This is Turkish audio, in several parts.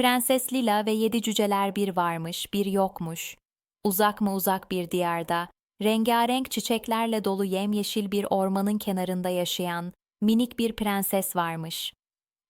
Prenses Lila ve yedi cüceler bir varmış, bir yokmuş. Uzak mı uzak bir diyarda, rengarenk çiçeklerle dolu yemyeşil bir ormanın kenarında yaşayan minik bir prenses varmış.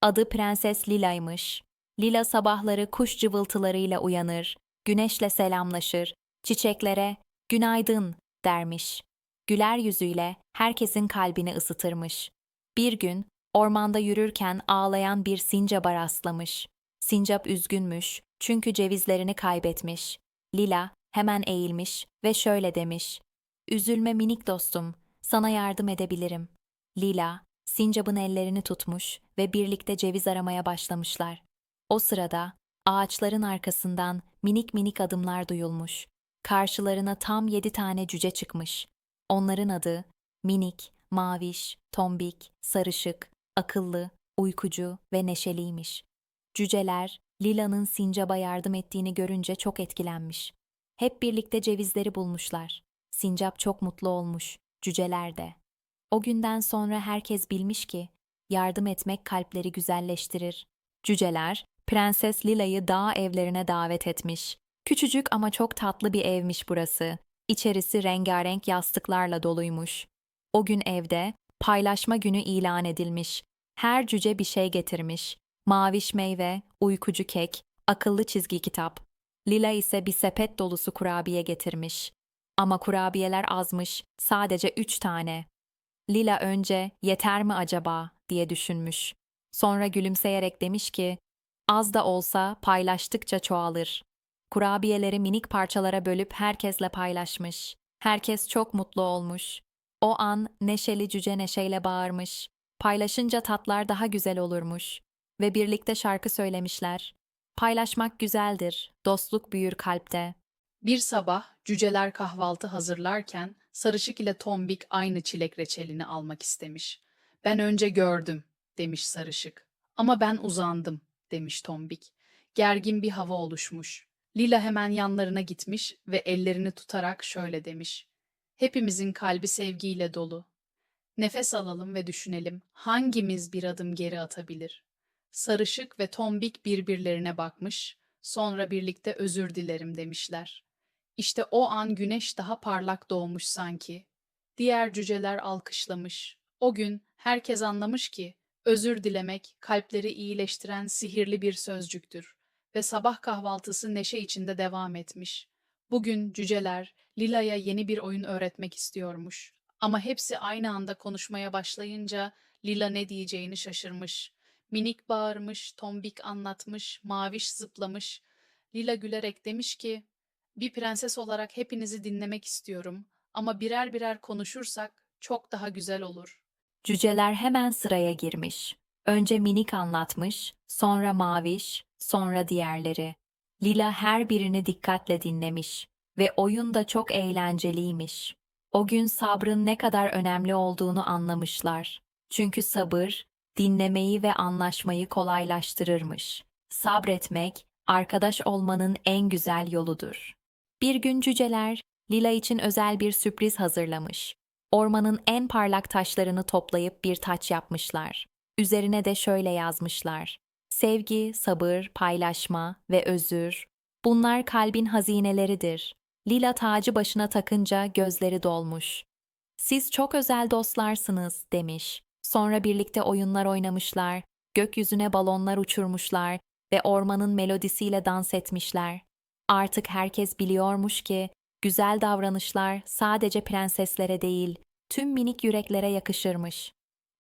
Adı Prenses Lila'ymış. Lila sabahları kuş cıvıltılarıyla uyanır, güneşle selamlaşır, çiçeklere günaydın dermiş. Güler yüzüyle herkesin kalbini ısıtırmış. Bir gün ormanda yürürken ağlayan bir sincaba rastlamış. Sincap üzgünmüş çünkü cevizlerini kaybetmiş. Lila hemen eğilmiş ve şöyle demiş. Üzülme minik dostum, sana yardım edebilirim. Lila, sincapın ellerini tutmuş ve birlikte ceviz aramaya başlamışlar. O sırada ağaçların arkasından minik minik adımlar duyulmuş. Karşılarına tam yedi tane cüce çıkmış. Onların adı minik, maviş, tombik, sarışık, akıllı, uykucu ve neşeliymiş. Cüceler, Lila'nın sincaba yardım ettiğini görünce çok etkilenmiş. Hep birlikte cevizleri bulmuşlar. Sincap çok mutlu olmuş, cüceler de. O günden sonra herkes bilmiş ki, yardım etmek kalpleri güzelleştirir. Cüceler, Prenses Lila'yı dağ evlerine davet etmiş. Küçücük ama çok tatlı bir evmiş burası. İçerisi rengarenk yastıklarla doluymuş. O gün evde paylaşma günü ilan edilmiş. Her cüce bir şey getirmiş. Maviş meyve, uykucu kek, akıllı çizgi kitap. Lila ise bir sepet dolusu kurabiye getirmiş. Ama kurabiyeler azmış, sadece üç tane. Lila önce yeter mi acaba diye düşünmüş. Sonra gülümseyerek demiş ki, az da olsa paylaştıkça çoğalır. Kurabiyeleri minik parçalara bölüp herkesle paylaşmış. Herkes çok mutlu olmuş. O an neşeli cüce neşeyle bağırmış. Paylaşınca tatlar daha güzel olurmuş. Ve birlikte şarkı söylemişler. Paylaşmak güzeldir, dostluk büyür kalpte. Bir sabah cüceler kahvaltı hazırlarken Sarışık ile Tombik aynı çilek reçelini almak istemiş. Ben önce gördüm demiş Sarışık. Ama ben uzandım demiş Tombik. Gergin bir hava oluşmuş. Lila hemen yanlarına gitmiş ve ellerini tutarak şöyle demiş. Hepimizin kalbi sevgiyle dolu. Nefes alalım ve düşünelim hangimiz bir adım geri atabilir? Sarışık ve Tombik birbirlerine bakmış, sonra birlikte özür dilerim demişler. İşte o an güneş daha parlak doğmuş sanki. Diğer cüceler alkışlamış. O gün herkes anlamış ki özür dilemek kalpleri iyileştiren sihirli bir sözcüktür ve sabah kahvaltısı neşe içinde devam etmiş. Bugün cüceler Lila'ya yeni bir oyun öğretmek istiyormuş. Ama hepsi aynı anda konuşmaya başlayınca Lila ne diyeceğini şaşırmış. Minik bağırmış, tombik anlatmış, maviş zıplamış. Lila gülerek demiş ki, bir prenses olarak hepinizi dinlemek istiyorum ama birer birer konuşursak çok daha güzel olur. Cüceler hemen sıraya girmiş. Önce minik anlatmış, sonra maviş, sonra diğerleri. Lila her birini dikkatle dinlemiş ve oyun da çok eğlenceliymiş. O gün sabrın ne kadar önemli olduğunu anlamışlar. Çünkü sabır, dinlemeyi ve anlaşmayı kolaylaştırırmış. Sabretmek, arkadaş olmanın en güzel yoludur. Bir gün cüceler, Lila için özel bir sürpriz hazırlamış. Ormanın en parlak taşlarını toplayıp bir taç yapmışlar. Üzerine de şöyle yazmışlar. Sevgi, sabır, paylaşma ve özür. Bunlar kalbin hazineleridir. Lila tacı başına takınca gözleri dolmuş. Siz çok özel dostlarsınız demiş. Sonra birlikte oyunlar oynamışlar, gökyüzüne balonlar uçurmuşlar ve ormanın melodisiyle dans etmişler. Artık herkes biliyormuş ki güzel davranışlar sadece prenseslere değil, tüm minik yüreklere yakışırmış.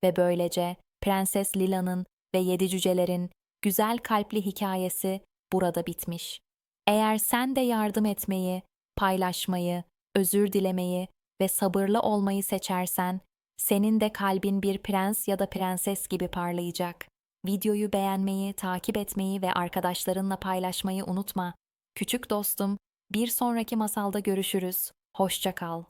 Ve böylece Prenses Lila'nın ve yedi cücelerin güzel kalpli hikayesi burada bitmiş. Eğer sen de yardım etmeyi, paylaşmayı, özür dilemeyi ve sabırlı olmayı seçersen, senin de kalbin bir prens ya da prenses gibi parlayacak. Videoyu beğenmeyi, takip etmeyi ve arkadaşlarınla paylaşmayı unutma. Küçük dostum, bir sonraki masalda görüşürüz. Hoşça kal.